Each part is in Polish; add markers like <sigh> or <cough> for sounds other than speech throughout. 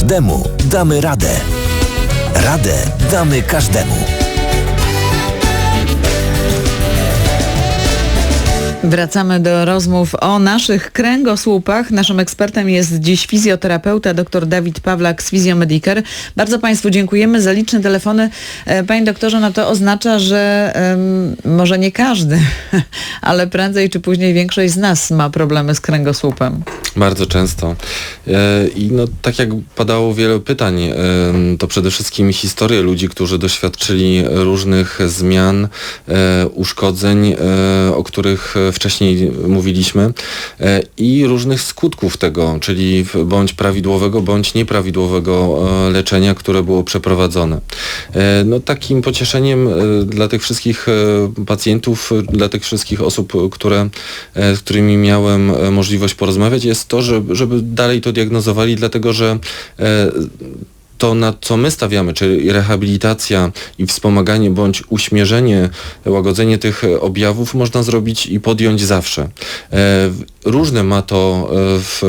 Każdemu damy radę. Radę damy każdemu. Wracamy do rozmów o naszych kręgosłupach. Naszym ekspertem jest dziś fizjoterapeuta dr Dawid Pawlak z Fizjomediker. Bardzo Państwu dziękujemy za liczne telefony. E, Panie doktorze, no to oznacza, że um, może nie każdy, <laughs> ale prędzej czy później większość z nas ma problemy z kręgosłupem. Bardzo często. E, I no, tak jak padało wiele pytań, to przede wszystkim historie ludzi, którzy doświadczyli różnych zmian, e, uszkodzeń, o których wcześniej mówiliśmy i różnych skutków tego, czyli bądź prawidłowego, bądź nieprawidłowego leczenia, które było przeprowadzone. No takim pocieszeniem dla tych wszystkich pacjentów, dla tych wszystkich osób, które, z którymi miałem możliwość porozmawiać jest to, żeby, żeby dalej to diagnozowali, dlatego że to, na co my stawiamy, czyli rehabilitacja i wspomaganie bądź uśmierzenie, łagodzenie tych objawów można zrobić i podjąć zawsze. E, różne ma to e,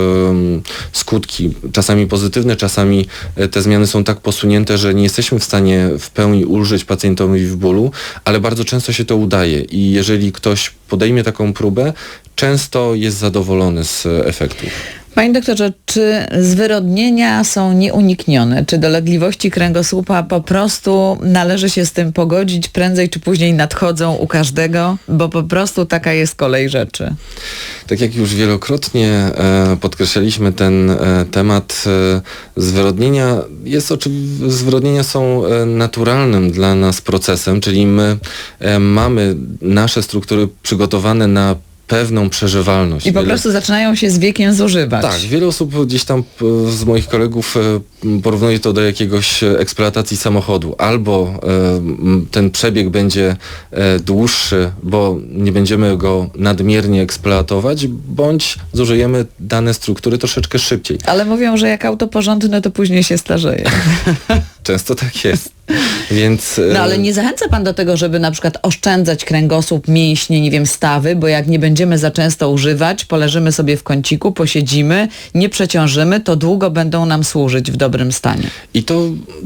skutki, czasami pozytywne, czasami e, te zmiany są tak posunięte, że nie jesteśmy w stanie w pełni ulżyć pacjentowi w bólu, ale bardzo często się to udaje i jeżeli ktoś podejmie taką próbę, często jest zadowolony z efektów. Panie doktorze, czy zwyrodnienia są nieuniknione? Czy dolegliwości kręgosłupa po prostu należy się z tym pogodzić, prędzej czy później nadchodzą u każdego, bo po prostu taka jest kolej rzeczy? Tak jak już wielokrotnie e, podkreślaliśmy ten e, temat e, zwyrodnienia, jest zwyrodnienia są e, naturalnym dla nas procesem, czyli my e, mamy nasze struktury przygotowane na pewną przeżywalność. I po wiele... prostu zaczynają się z wiekiem zużywać. Tak, wiele osób gdzieś tam e, z moich kolegów e, porównuje to do jakiegoś eksploatacji samochodu. Albo e, ten przebieg będzie dłuższy, bo nie będziemy go nadmiernie eksploatować, bądź zużyjemy dane struktury troszeczkę szybciej. Ale mówią, że jak auto porządne, to później się starzeje. <laughs> Często tak jest. Więc, no ale nie zachęca Pan do tego, żeby na przykład oszczędzać kręgosłup, mięśnie, nie wiem, stawy, bo jak nie będziemy za często używać, poleżymy sobie w kąciku, posiedzimy, nie przeciążymy, to długo będą nam służyć w dobrym stanie. I to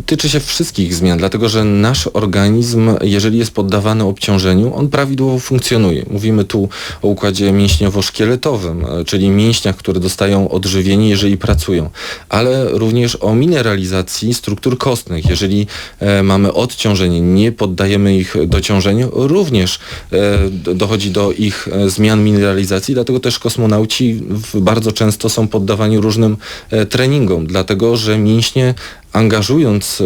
tyczy się wszystkich zmian, dlatego że nasz organizm, jeżeli jest poddawany obciążeniu, on prawidłowo funkcjonuje. Mówimy tu o układzie mięśniowo-szkieletowym, e, czyli mięśniach, które dostają odżywienie, jeżeli pracują, ale również o mineralizacji struktur kostnych. Jeżeli e, mamy odciążenie, nie poddajemy ich dociążeniu, również e, dochodzi do ich e, zmian mineralizacji, dlatego też kosmonauci bardzo często są poddawani różnym treningom, dlatego że mięśnie angażując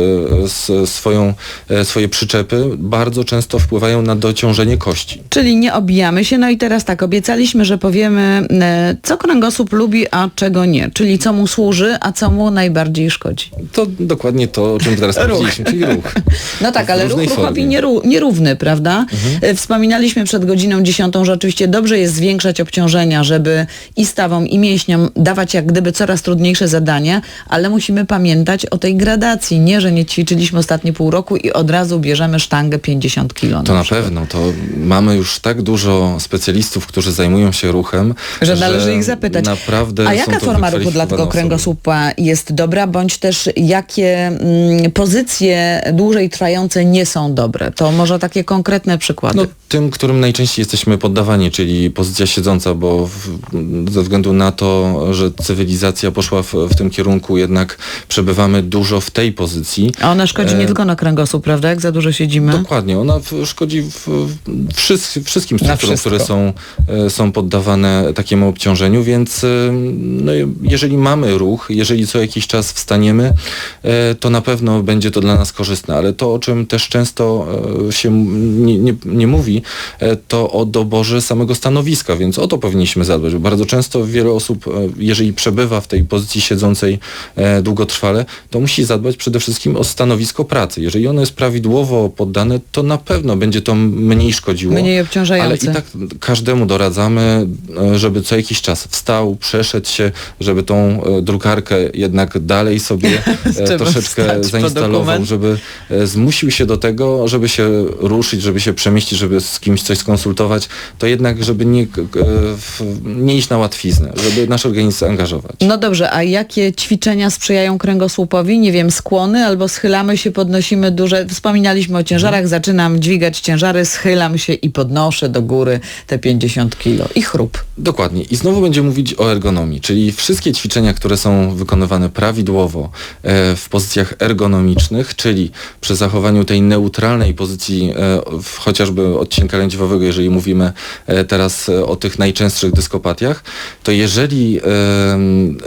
e, swoją, e, swoje przyczepy, bardzo często wpływają na dociążenie kości. Czyli nie obijamy się. No i teraz tak, obiecaliśmy, że powiemy, e, co kręgosłup lubi, a czego nie. Czyli co mu służy, a co mu najbardziej szkodzi. To dokładnie to, o czym teraz <laughs> powiedzieliśmy, czyli ruch. <laughs> No tak, ale ruch ruchowi nieró nierówny, prawda? Mhm. Wspominaliśmy przed godziną dziesiątą, że oczywiście dobrze jest zwiększać obciążenia, żeby i stawom, i mięśniom dawać jak gdyby coraz trudniejsze zadania, ale musimy pamiętać o tej gradacji. Nie, że nie ćwiczyliśmy ostatnie pół roku i od razu bierzemy sztangę 50 kg. To na, pewno. To mamy już tak dużo specjalistów, którzy zajmują się ruchem, że, że należy ich zapytać. Naprawdę A jaka forma ruchu dla tego kręgosłupa jest dobra, bądź też jakie mm, pozycje dłużej trwające nie są dobre? To może takie konkretne przykłady. No, tym, którym najczęściej jesteśmy poddawani, czyli pozycja siedząca, bo w, ze względu na to, że cywilizacja poszła w, w tym kierunku, jednak przebywamy dużo dużo w tej pozycji. A ona szkodzi nie e, tylko na kręgosłup, prawda? Jak za dużo siedzimy? Dokładnie. Ona szkodzi w, w wszystkim strukturom, które są, e, są poddawane takiemu obciążeniu, więc e, no, jeżeli mamy ruch, jeżeli co jakiś czas wstaniemy, to na pewno będzie to dla nas korzystne, ale to, o czym też często się nie, nie, nie mówi, to o doborze samego stanowiska, więc o to powinniśmy zadbać. Bardzo często wiele osób, jeżeli przebywa w tej pozycji siedzącej długotrwale, to musi musi zadbać przede wszystkim o stanowisko pracy. Jeżeli ono jest prawidłowo poddane, to na pewno będzie to mniej szkodziło. Mniej obciążające. Ale i tak każdemu doradzamy, e, żeby co jakiś czas wstał, przeszedł się, żeby tą e, drukarkę jednak dalej sobie <laughs> e, troszeczkę zainstalował, żeby zmusił się do tego, żeby się ruszyć, żeby się przemieścić, żeby z kimś coś skonsultować, to jednak, żeby nie, nie iść na łatwiznę, żeby nasz organizm zaangażować. No dobrze, a jakie ćwiczenia sprzyjają kręgosłupowi? Nie wiem, skłony albo schylamy się, podnosimy duże... Wspominaliśmy o ciężarach, zaczynam dźwigać ciężary, schylam się i podnoszę do góry te 50 kilo i chrup. Dokładnie. I znowu będziemy mówić o ergonomii, czyli wszystkie ćwiczenia, które są wykonywane prawidłowo e, w pozycjach ergonomicznych, czyli przy zachowaniu tej neutralnej pozycji e, chociażby odcinka lędźwiowego, jeżeli mówimy e, teraz o tych najczęstszych dyskopatiach, to jeżeli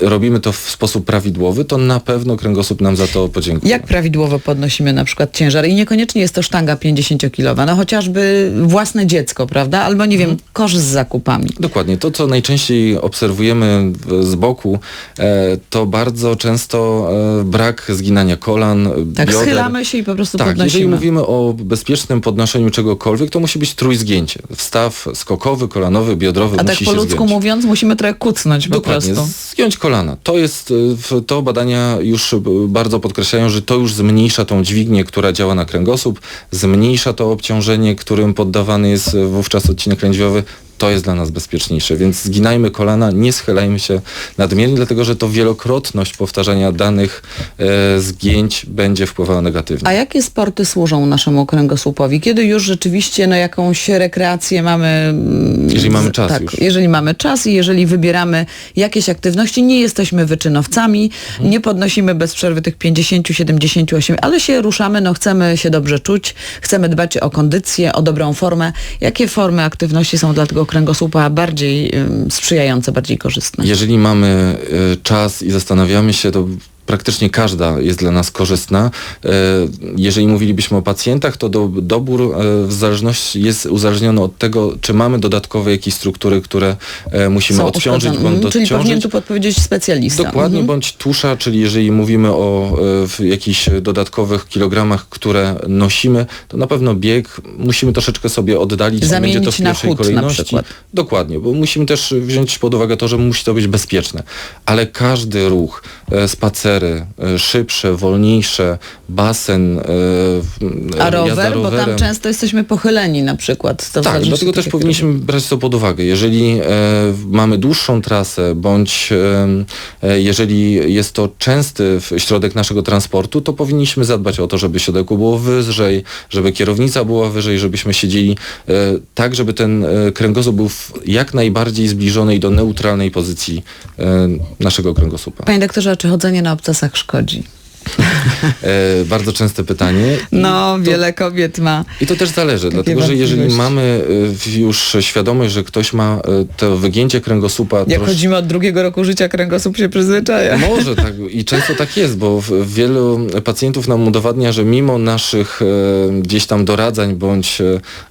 robimy to w sposób prawidłowy, to na pewno kręgosłup nam za to podziękuje. Jak prawidłowo podnosimy na przykład ciężar? I niekoniecznie jest to sztanga 50-kilowa, no chociażby własne dziecko, prawda? Albo nie wiem, kosz z zakupami. Dokładnie. To, co najczęściej obserwujemy z boku, e, to bardzo często e, brak zginania kolan, Tak, bioder. schylamy się i po prostu Tak, jeżeli podnosimy. mówimy o bezpiecznym podnoszeniu czegokolwiek, to musi być trójzgięcie. Wstaw skokowy, kolanowy, biodrowy A musi tak się po ludzku zgiąć. mówiąc, musimy trochę kucnąć po Dokładnie, prostu. zgiąć kolana. To jest, w- to badania już y, bardzo podkreślają, że to już zmniejsza tą dźwignię, która działa na kręgosłup, zmniejsza to obciążenie, którym poddawany jest y, wówczas odcinek lędźwiowy. To jest dla nas bezpieczniejsze, więc zginajmy kolana, nie schylajmy się nadmiernie, dlatego że to wielokrotność powtarzania danych e, zgięć będzie wpływała negatywnie. A jakie sporty służą naszemu kręgosłupowi? Kiedy już rzeczywiście no, jakąś rekreację mamy... mm, Jeżeli mamy czas tak, już. jeżeli mamy czas i jeżeli wybieramy jakieś aktywności, nie jesteśmy wyczynowcami, Mhm. nie podnosimy bez przerwy tych 50, 78, ale się ruszamy, no chcemy się dobrze czuć, chcemy dbać o kondycję, o dobrą formę. Jakie formy aktywności są dla tego kręgosłupa bardziej sprzyjające, bardziej korzystne? Jeżeli mamy e, czas i zastanawiamy się, to praktycznie każda jest dla nas korzystna. E, Jeżeli mówilibyśmy o pacjentach, to do, dobór e, w zależności jest uzależniony od tego, czy mamy dodatkowe jakieś struktury, które e, musimy Są odciążyć uszkodzone. bądź Mm, Czyli powinien odciążyć. tu podpowiedzieć specjalista. Dokładnie, Mhm. bądź tusza, czyli jeżeli mówimy o jakichś dodatkowych kilogramach, które nosimy, to na pewno bieg musimy troszeczkę sobie oddalić. Zamienić będzie to w na pierwszej na kolejności. przykład. Dokładnie, bo musimy też wziąć pod uwagę to, że musi to być bezpieczne. Ale każdy ruch, e, spacery, e, szybsze, wolniejsze, basen, e, A jazda rower, bo tam często jesteśmy pochyleni na przykład. To Tak, dlatego też powinniśmy brać to pod uwagę. Jeżeli e, mamy dłuższą trasę, bądź e, e, jeżeli jest to częsty środek naszego transportu, to powinniśmy zadbać o to, żeby siodełko było wyżej, żeby kierownica była wyżej, żebyśmy siedzieli e, tak, żeby ten e, kręgosłup był w jak najbardziej zbliżony do neutralnej pozycji e, naszego kręgosłupa. Panie doktorze, czy chodzenie na obcasach szkodzi? <laughs> E, bardzo częste pytanie. No, to- wiele kobiet ma. I to też zależy, dlatego że jeżeli mamy y, już świadomość, że ktoś ma y, to wygięcie kręgosłupa Jak trosz- chodzimy od drugiego roku życia, kręgosłup się przyzwyczaja. Może tak i często tak jest, bo wielu pacjentów nam udowadnia, że mimo naszych e, gdzieś tam doradzań bądź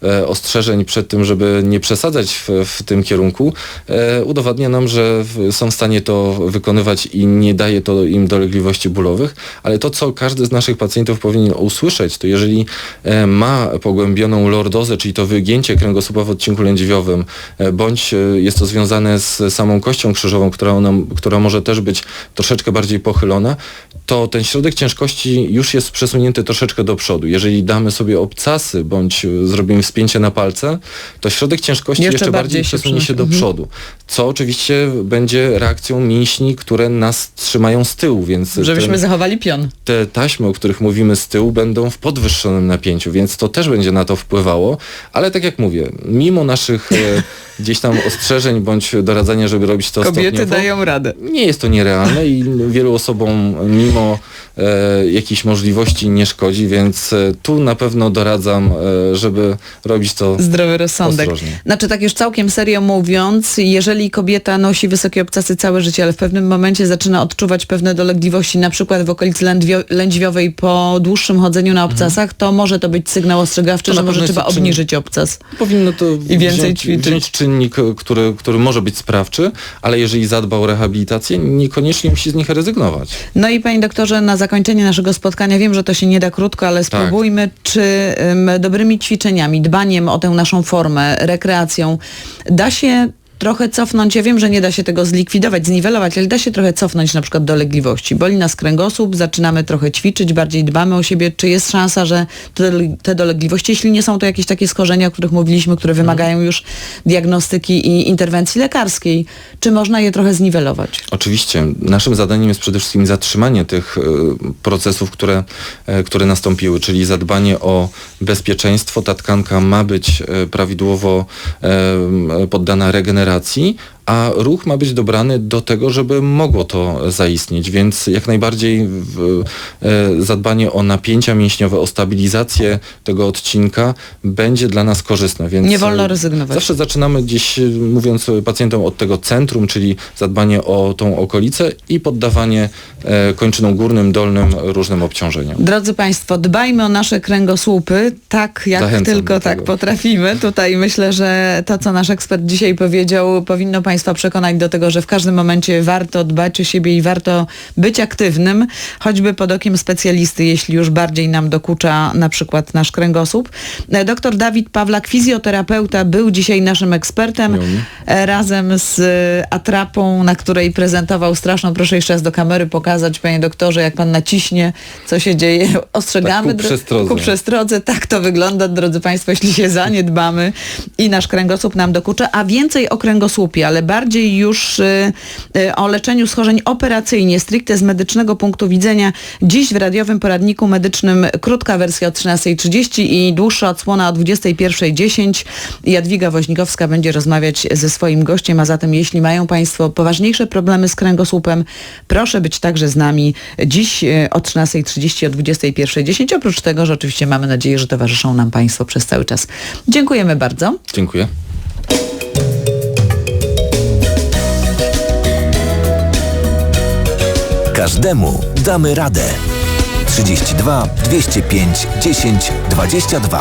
e, ostrzeżeń przed tym, żeby nie przesadzać w, w tym kierunku, e, udowadnia nam, że są w stanie to wykonywać i nie daje to im dolegliwości bólowych, ale to, co każdy z naszych pacjentów powinien usłyszeć, to jeżeli e, ma pogłębioną lordozę, czyli to wygięcie kręgosłupa w odcinku lędźwiowym, e, bądź e, jest to związane z samą kością krzyżową, która, ona, która może też być troszeczkę bardziej pochylona, to ten środek ciężkości już jest przesunięty troszeczkę do przodu. Jeżeli damy sobie obcasy, bądź zrobimy wspięcie na palce, to środek ciężkości Jeszcze jeszcze, bardziej bardziej się przesunie się do przenosi. przodu, co oczywiście będzie reakcją mięśni, które nas trzymają z tyłu, więc Żebyśmy ten, zachowali pion. Te taśmy, o których mówimy z tyłu, będą w podwyższonym napięciu, więc to też będzie na to wpływało, ale tak jak mówię, mimo naszych e, <laughs> gdzieś tam ostrzeżeń bądź doradzania, żeby robić to Kobiety stopniowo, dają radę. nie jest to nierealne i wielu osobom mimo e, jakichś możliwości nie szkodzi, więc e, tu na pewno doradzam, e, żeby robić to Zdrowy rozsądek. Ostrożnie. Znaczy tak już całkiem serio mówiąc, jeżeli kobieta nosi wysokie obcasy całe życie, ale w pewnym momencie zaczyna odczuwać pewne dolegliwości, na przykład w okolicy lędwio- lędźwiowej po dłuższym chodzeniu na obcasach, to może to być sygnał ostrzegawczy, To że może trzeba czyn- obniżyć obcas. Powinno to I więcej wziąć, ćwiczyć. wziąć czynnik, który, który może być sprawczy, ale jeżeli zadba o rehabilitację, niekoniecznie musi z nich rezygnować. No i panie doktorze, na zakończenie naszego spotkania, wiem, że to się nie da krótko, ale spróbujmy, czy ym, dobrymi ćwiczeniami, dbaniem o tę naszą formę, rekreacją, da się trochę cofnąć, ja wiem, że nie da się tego zlikwidować, zniwelować, ale da się trochę cofnąć na przykład dolegliwości. Boli nas kręgosłup, zaczynamy trochę ćwiczyć, bardziej dbamy o siebie. Czy jest szansa, że te, te dolegliwości, jeśli nie są to jakieś takie schorzenia, o których mówiliśmy, które wymagają już diagnostyki i interwencji lekarskiej, czy można je trochę zniwelować? Oczywiście. Naszym zadaniem jest przede wszystkim zatrzymanie tych e, procesów, które, e, które nastąpiły, czyli zadbanie o bezpieczeństwo. Ta tkanka ma być e, prawidłowo poddana regeneracji, generacji, a ruch ma być dobrany do tego, żeby mogło to zaistnieć, więc jak najbardziej w, e, zadbanie o napięcia mięśniowe, o stabilizację tego odcinka będzie dla nas korzystne. Więc Nie wolno rezygnować. Zawsze zaczynamy gdzieś, e, mówiąc pacjentom, od tego centrum, czyli zadbanie o tą okolicę i poddawanie e, kończynom górnym, dolnym różnym obciążeniom. Drodzy Państwo, dbajmy o nasze kręgosłupy tak, jak Zachęcam tylko tak potrafimy. Tutaj myślę, że to, co nasz ekspert dzisiaj powiedział, powinno Państwa przekonać do tego, że w każdym momencie warto dbać o siebie i warto być aktywnym, choćby pod okiem specjalisty, jeśli już bardziej nam dokucza na przykład nasz kręgosłup. E, Doktor Dawid Pawlak, fizjoterapeuta, był dzisiaj naszym ekspertem e, razem z e, atrapą, na której prezentował straszną. Proszę jeszcze raz do kamery pokazać, panie doktorze, jak pan naciśnie, co się dzieje. <laughs> Ostrzegamy. Tak, ku przestrodze. Ku przestrodze. Tak to wygląda, drodzy państwo, jeśli się zaniedbamy i nasz kręgosłup nam dokucza, a więcej o kręgosłupie, ale bardziej już y, y, o leczeniu schorzeń operacyjnie, stricte z medycznego punktu widzenia. Dziś w radiowym poradniku medycznym krótka wersja o 13.30 i dłuższa odsłona o 21.10. Jadwiga Woźnikowska będzie rozmawiać ze swoim gościem, a zatem jeśli mają Państwo poważniejsze problemy z kręgosłupem, proszę być także z nami dziś y, o 13.30, o 21.10. Oprócz tego, że oczywiście mamy nadzieję, że towarzyszą nam Państwo przez cały czas. Dziękujemy bardzo. Dziękuję. Każdemu damy radę. 32 205 10 22